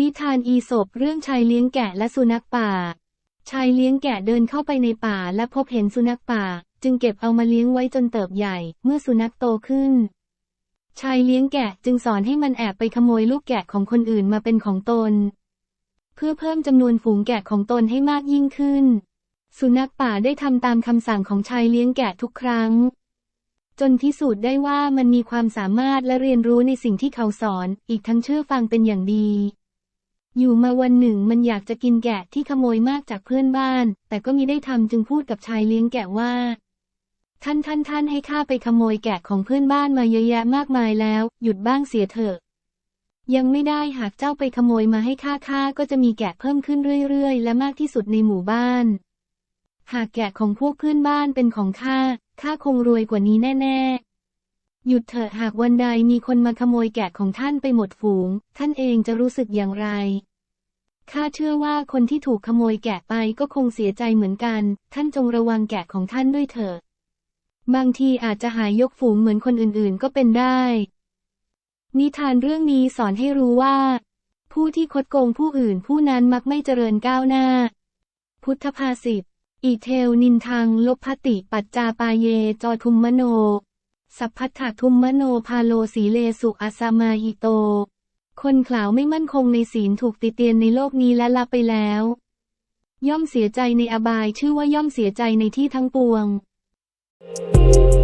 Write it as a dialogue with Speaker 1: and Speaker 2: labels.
Speaker 1: นิทานอีสบเรื่องชายเลี้ยงแกะและสุนัขป่า ชายเลี้ยงแกะเดินเข้าไปในป่าและพบเห็นสุนัขป่า จึงเก็บเอามาเลี้ยงไว้จนเติบใหญ่ เมื่อสุนัขโตขึ้น ชายเลี้ยงแกะจึงสอนให้มันแอบไปขโมยลูกแกะของคนอื่นมาเป็นของตน เพื่อเพิ่มจำนวนฝูงแกะของตนให้มากยิ่งขึ้น สุนัขป่าได้ทำตามคำสั่งของชายเลี้ยงแกะทุกครั้ง จนพิสูจน์ได้ว่ามันมีความสามารถและเรียนรู้ในสิ่งที่เขาสอน อีกทั้งเชื่อฟังเป็นอย่างดี อยู่มาวันหนึ่งมันอยากจะกินแกะที่ขโมยมากจากเพื่อนบ้าน แต่ก็มิได้ทำจึงพูดกับชายเลี้ยงแกะว่า ท่านท่านท่านให้ข้าไปขโมยแกะของเพื่อนบ้านมาเยอะแยะมากมายแล้ว หยุดบ้างเสียเถอะ ยังไม่ได้หากเจ้าไปขโมยมาให้ข้าข้าก็จะมีแกะเพิ่มขึ้นเรื่อย ๆ และมากที่สุดในหมู่บ้าน หากแกะของพวกเพื่อนบ้านเป็นของข้าข้าคงรวยกว่านี้แน่ ๆ หยุดเถอะหากวันใดมีคนมาขโมยแกะของท่านไปหมดฝูง ท่านเองจะรู้สึกอย่างไร ข้าเชื่อว่าคนที่ถูกขโมยแกะไปก็คงเสียใจเหมือนกัน ท่านจงระวังแกะของท่านด้วยเถอะ บางทีอาจจะหายยกฝูงเหมือนคนอื่นๆก็เป็นได้ นิทานเรื่องนี้สอนให้รู้ว่า ผู้ที่คดโกงผู้อื่นผู้นั้นมักไม่เจริญก้าวหน้า พุทธภาษิตอีเทลนินทังลบพติปัจจาปาเย จอทุมมโน สัพพัทธทุมมโนพาโลสีเลสุอาสามาอิโต คนขลาวไม่มั่นคงในศีลถูกติเตียนในโลกนี้และละไปแล้ว ย่อมเสียใจในอบายชื่อว่าย่อมเสียใจในที่ทั้งปวง
Speaker 2: Thank